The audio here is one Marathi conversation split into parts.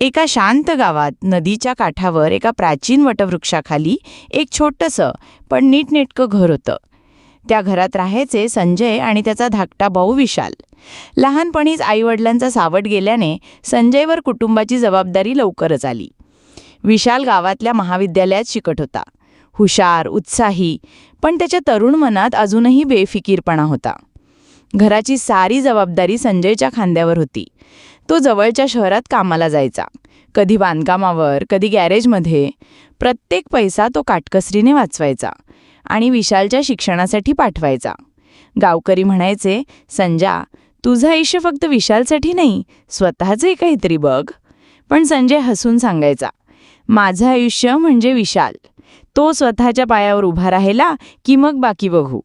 एका शांत गावात नदीच्या काठावर एका प्राचीन वटवृक्षाखाली एक छोटंसं पण नीटनेटकं घर होतं. त्या घरात राहायचे संजय आणि त्याचा धाकटा भाऊ विशाल. लहानपणीच आईवडिलांचा सावट गेल्याने संजयवर कुटुंबाची जबाबदारी लवकरच आली. विशाल गावातल्या महाविद्यालयात शिकत होता. हुशार उत्साही पण त्याच्या तरुण मनात अजूनही बेफिकीरपणा होता. घराची सारी जबाबदारी संजयच्या खांद्यावर होती. तो जवळच्या शहरात कामाला जायचा. कधी बांधकामावर कधी गॅरेजमध्ये. प्रत्येक पैसा तो काटकसरीने वाचवायचा आणि विशालच्या शिक्षणासाठी पाठवायचा. गावकरी म्हणायचे संजा तुझं आयुष्य फक्त विशालसाठी नाही स्वतःचंही काहीतरी बघ. पण संजय हसून सांगायचा माझं आयुष्य म्हणजे विशाल. तो स्वतःच्या पायावर उभा राहिला की मग बाकी बघू.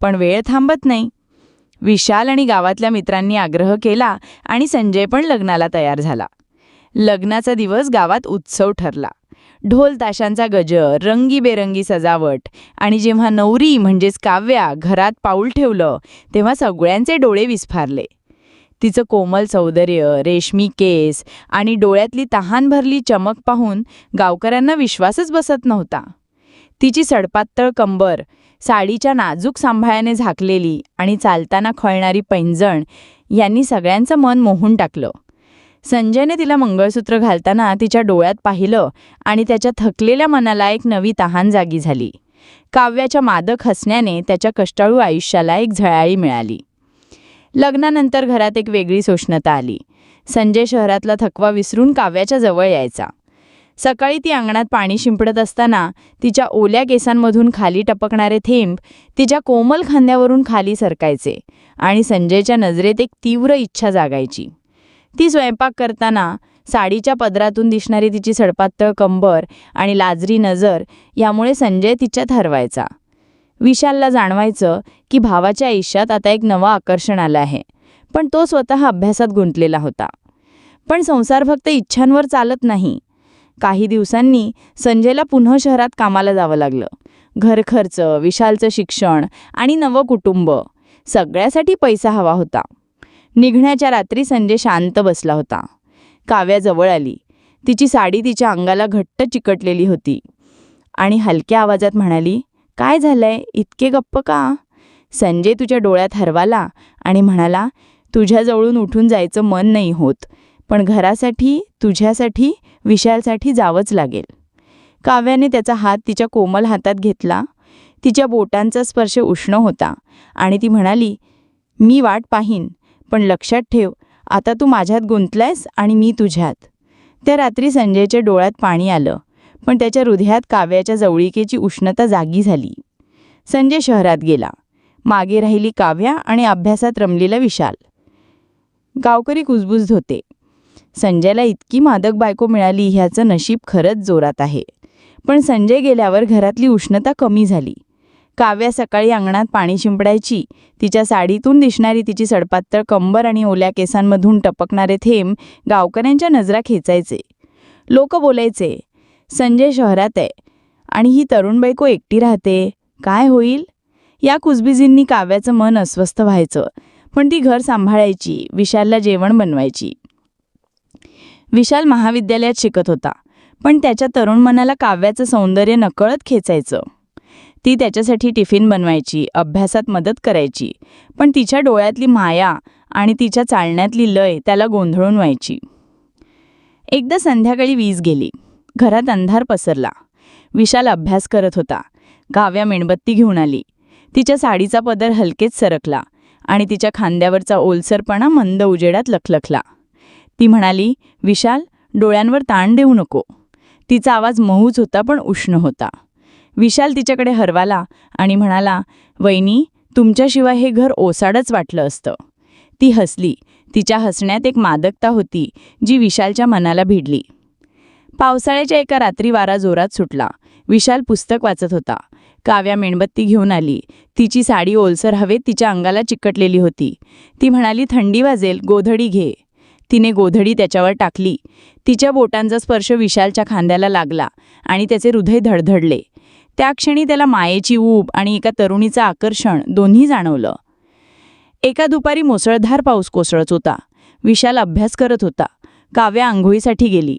पण वेळ थांबत नाही. विशाल आणि गावातल्या मित्रांनी आग्रह केला आणि संजय पण लग्नाला तयार झाला. लग्नाचा दिवस गावात उत्सव ठरला. ढोल ताशांचा गजर रंगीबेरंगी सजावट आणि जेव्हा नवरी म्हणजेच काव्या घरात पाऊल ठेवलं तेव्हा सगळ्यांचे डोळे विस्फारले. तिचं कोमल सौंदर्य रेशमी केस आणि डोळ्यातली तहान भरली चमक पाहून गावकऱ्यांना विश्वासच बसत नव्हता. तिची सडपातळ कंबर साडीच्या नाजूक सांभाळ्याने झाकलेली आणि चालताना खळणारी पैंजण यांनी सगळ्यांचं मन मोहून टाकलं. संजयने तिला मंगळसूत्र घालताना तिच्या डोळ्यात पाहिलं आणि त्याच्या थकलेल्या मनाला एक नवी तहान जागी झाली. काव्याच्या मादक हसण्याने त्याच्या कष्टाळू आयुष्याला एक झळाळी मिळाली. लग्नानंतर घरात एक वेगळी सोष्णता आली. संजय शहरातला थकवा विसरून काव्याच्या जवळ यायचा. सकाळी ती अंगणात पाणी शिंपडत असताना तिच्या ओल्या केसांमधून खाली टपकणारे थेंब तिच्या कोमल खांद्यावरून खाली सरकायचे आणि संजयच्या नजरेत एक तीव्र इच्छा जागायची. ती स्वयंपाक करताना साडीच्या पदरातून दिसणारी तिची सडपातळ कंबर आणि लाजरी नजर यामुळे संजय तिच्यात हरवायचा. विशालला जाणवायचं की भावाच्या आयुष्यात आता एक नवं आकर्षण आलं आहे पण तो स्वतः अभ्यासात गुंतलेला होता. पण संसार फक्त इच्छांवर चालत नाही काही दिवसांनी संजयला पुन्हा शहरात कामाला जावं लागलं. घरखर्च विशालचं शिक्षण आणि नवं कुटुंब. सगळ्यासाठी पैसा हवा होता. निघण्याच्या रात्री संजय शांत बसला होता. काव्या जवळ आली. तिची साडी तिच्या अंगाला घट्ट चिकटलेली होती. आणि हलक्या आवाजात म्हणाली काय झालंय? इतके गप्प का? संजय तुझ्या डोळ्यात हरवाला आणि म्हणाला तुझ्याजवळून उठून जायचं मन नाही होत. पण घरासाठी तुझ्यासाठी विशालसाठी जावंच लागेल. काव्याने त्याचा हात तिच्या कोमल हातात घेतला. तिच्या बोटांचा स्पर्श उष्ण होता आणि ती म्हणाली मी वाट पाहीन पण लक्षात ठेव आता तू माझ्यात गुंतलायस आणि मी तुझ्यात. त्या रात्री संजयच्या डोळ्यात पाणी आलं पण त्याच्या हृदयात काव्याच्या जवळिकेची उष्णता जागी झाली. संजय शहरात गेला. मागे राहिली काव्या आणि अभ्यासात रमलेला विशाल. गावकरी कुजबुज होते. संजयला इतकी मादक बायको मिळाली ह्याचं नशीब खरंच जोरात आहे. पण संजय गेल्यावर घरातली उष्णता कमी झाली. काव्या सकाळी अंगणात पाणी शिंपडायची. तिच्या साडीतून दिसणारी तिची सडपातळ कंबर आणि ओल्या केसांमधून टपकणारे थेंब गावकऱ्यांच्या नजरा खेचायचे. लोक बोलायचे संजय शहरात आहे आणि ही तरुण बायको एकटी राहते. काय होईल? या कुजबिजींनी काव्याचं मन अस्वस्थ व्हायचं. पण ती घर सांभाळायची विशालला जेवण बनवायची. विशाल महाविद्यालयात शिकत होता. पण त्याच्या तरुण मनाला काव्याचं सौंदर्य नकळत खेचायचं. ती त्याच्यासाठी टिफिन बनवायची अभ्यासात मदत करायची पण तिच्या डोळ्यातली माया आणि तिच्या चालण्यातली लय त्याला गोंधळून व्हायची. एकदा संध्याकाळी वीज गेली. घरात अंधार पसरला. विशाल अभ्यास करत होता. काव्या मेणबत्ती घेऊन आली. तिच्या साडीचा पदर हलकेच सरकला आणि तिच्या खांद्यावरचा ओलसरपणा मंद उजेडात लखलखला. ती म्हणाली विशाल डोळ्यांवर ताण देऊ नको. तिचा आवाज मऊच होता पण उष्ण होता. विशाल तिच्याकडे हरवाला आणि म्हणाला वैनी तुमच्याशिवाय हे घर ओसाडच वाटलं असतं. ती हसली. तिच्या हसण्यात एक मादकता होती जी विशालच्या मनाला भिडली. पावसाळ्याच्या एका रात्री वारा जोरात सुटला. विशाल पुस्तक वाचत होता. काव्या मेणबत्ती घेऊन आली. तिची साडी ओलसर हवेत तिच्या अंगाला चिकटलेली होती. ती म्हणाली थंडी वाजेल गोधडी घे. तिने गोधडी त्याच्यावर टाकली. तिच्या बोटांचा स्पर्श विशालच्या खांद्याला लागला आणि त्याचे हृदय धडधडले. त्या क्षणी त्याला मायेची ऊब आणि एका तरुणीचं आकर्षण दोन्ही जाणवलं. एका दुपारी मुसळधार पाऊस कोसळत होता. विशाल अभ्यास करत होता. काव्या आंघोळीसाठी गेली.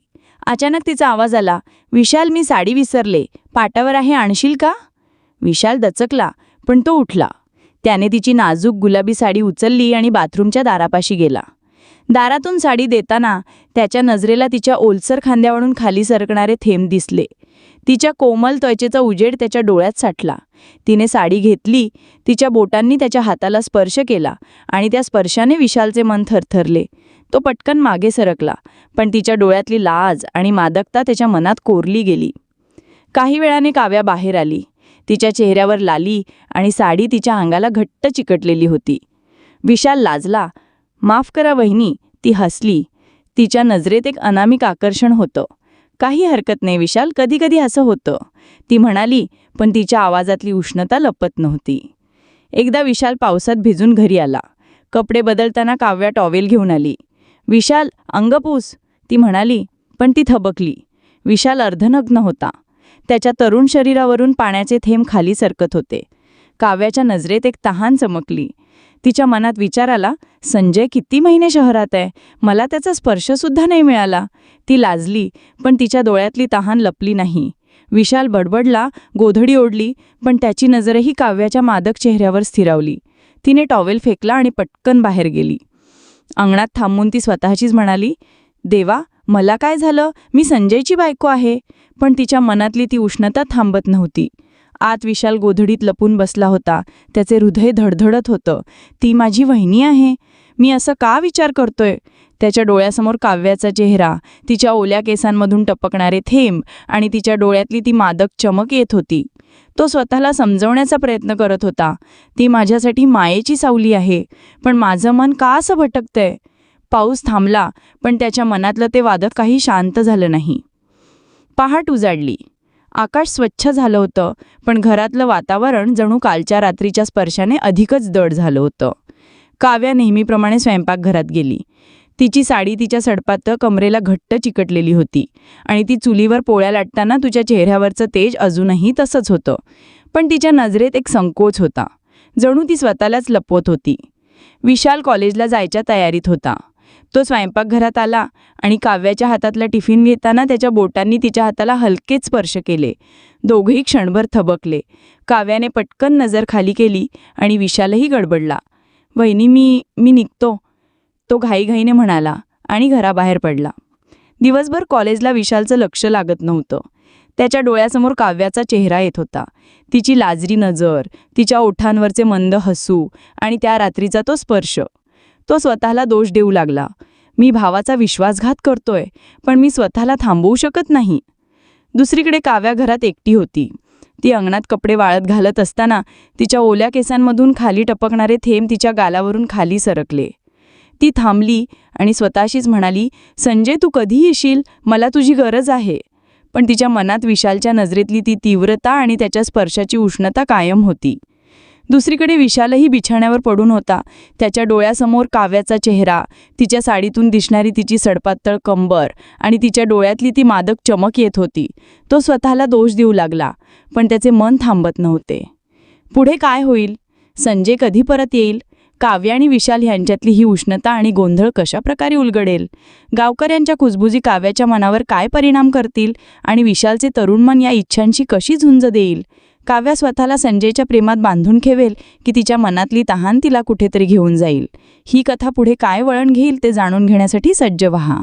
अचानक तिचा आवाज आला विशाल मी साडी विसरले. पाटावर आहे आणशील का? विशाल दचकला पण तो उठला. त्याने तिची नाजूक गुलाबी साडी उचलली आणि बाथरूमच्या दारापाशी गेला. दारातून साडी देताना त्याच्या नजरेला तिच्या ओलसर खांद्यावरून खाली सरकणारे थेंब दिसले. तिच्या कोमल त्वचेचा उजेड त्याच्या डोळ्यात साठला. तिने साडी घेतली तिच्या बोटांनी त्याच्या हाताला स्पर्श केला आणि त्या स्पर्शाने विशालचे मन थरथरले. तो पटकन मागे सरकला पण तिच्या डोळ्यातली लाज आणि मादकता त्याच्या मनात कोरली गेली. काही वेळाने काव्या बाहेर आली. तिच्या चेहऱ्यावर लाली आणि साडी तिच्या अंगाला घट्ट चिकटलेली होती. विशाल लाजला माफ करा वहिनी ती हसली. तिच्या नजरेत एक अनामिक आकर्षण होतं. काही हरकत नाही विशाल कधी कधी असं होतं. ती म्हणाली पण तिच्या आवाजातली उष्णता लपत नव्हती. एकदा विशाल पावसात भिजून घरी आला. कपडे बदलताना काव्या टॉवेल घेऊन आली. विशाल अंगपूस ती म्हणाली पण ती थबकली. विशाल अर्धनग्न होता. त्याच्या तरुण शरीरावरून पाण्याचे थेंब खाली सरकत होते. काव्याच्या नजरेत एक तहान चमकली. तिच्या मनात विचार आला संजय किती महिने शहरात आहे? मला त्याचा स्पर्शसुद्धा नाही मिळाला. ती लाजली पण तिच्या डोळ्यातली तहान लपली नाही. विशाल बडबडला गोधडी ओढली पण त्याची नजरही काव्याच्या मादक चेहऱ्यावर स्थिरावली. तिने टॉवेल फेकला आणि पटकन बाहेर गेली. अंगणात थांबून ती स्वतःचीच म्हणाली देवा मला काय झालं? मी संजयची बायको आहे. पण तिच्या मनातली ती उष्णता थांबत नव्हती. आत विशाल गोधडीत लपून बसला होता. त्याचे हृदय धडधडत होतं. ती माझी वहिनी आहे. मी असं का विचार करतोय? त्याच्या डोळ्यासमोर काव्याचा चेहरा तिच्या ओल्या केसांमधून टपकणारे थेंब आणि तिच्या डोळ्यातली ती मादक चमक येत होती. तो स्वतःला समजवण्याचा प्रयत्न करत होता. ती माझ्यासाठी मायेची सावली आहे. पण माझं मन का असं भटकतंय? पाऊस थांबला पण त्याच्या मनातलं ते वादक काही शांत झालं नाही. पहाट उजाडली. आकाश स्वच्छ झालं होतं पण घरातलं वातावरण जणू कालच्या रात्रीच्या स्पर्शाने अधिकच दड झालं होतं. काव्या नेहमीप्रमाणे स्वयंपाकघरात गेली. तिची साडी तिच्या सडपात कमरेला घट्ट चिकटलेली होती आणि ती चुलीवर पोळ्या लाटताना तुझ्या चेहऱ्यावरचं तेज अजूनही तसंच होतं. पण तिच्या नजरेत एक संकोच होता. जणू ती स्वतःलाच लपवत होती. विशाल कॉलेजला जायच्या तयारीत होता. तो स्वयंपाकघरात आला आणि काव्याच्या हातातला टिफिन घेताना त्याच्या बोटांनी तिच्या हाताला हलकेच स्पर्श केले. दोघेही क्षणभर थबकले. काव्याने पटकन नजर खाली केली आणि विशालही गडबडला. वहिनी मी मी निघतो. तो घाईघाईने म्हणाला आणि घराबाहेर पडला. दिवसभर कॉलेजला विशालचं लक्ष लागत नव्हतं. त्याच्या डोळ्यासमोर काव्याचा चेहरा येत होता. तिची लाजरी नजर तिच्या ओठांवरचे मंद हसू आणि त्या रात्रीचा तो स्पर्श. तो स्वतःला दोष देऊ लागला. मी भावाचा विश्वासघात करतोय पण मी स्वतःला थांबवू शकत नाही. दुसरीकडे काव्या घरात एकटी होती. ती अंगणात कपडे वाळत घालत असताना तिच्या ओल्या केसांमधून खाली टपकणारे थेंब तिच्या गालावरून खाली सरकले. ती थांबली आणि स्वतःशीच म्हणाली संजय तू कधी येशील? मला तुझी गरज आहे. पण तिच्या मनात विशालच्या नजरेतली ती तीव्रता आणि त्याच्या स्पर्शाची उष्णता कायम होती. दुसरीकडे विशालही बिछाण्यावर पडून होता. त्याच्या डोळ्यासमोर काव्याचा चेहरा तिच्या साडीतून दिसणारी तिची सडपातळ कंबर आणि तिच्या डोळ्यातली ती मादक चमक येत होती. तो स्वतःला दोष देऊ लागला पण त्याचे मन थांबत नव्हते. पुढे काय होईल? संजय कधी परत येईल? काव्य आणि विशाल यांच्यातली ही उष्णता आणि गोंधळ कशा प्रकारे उलगडेल गावकऱ्यांच्या कुजबुजी काव्याच्या मनावर काय परिणाम करतील आणि विशालचे तरुण मन या इच्छांशी कशी झुंज देईल? काव्या स्वतःला संजयच्या प्रेमात बांधून ठेवेल की तिच्या मनातली तहान तिला कुठेतरी घेऊन जाईल. ही कथा पुढे काय वळण घेईल ते जाणून घेण्यासाठी सज्ज व्हा.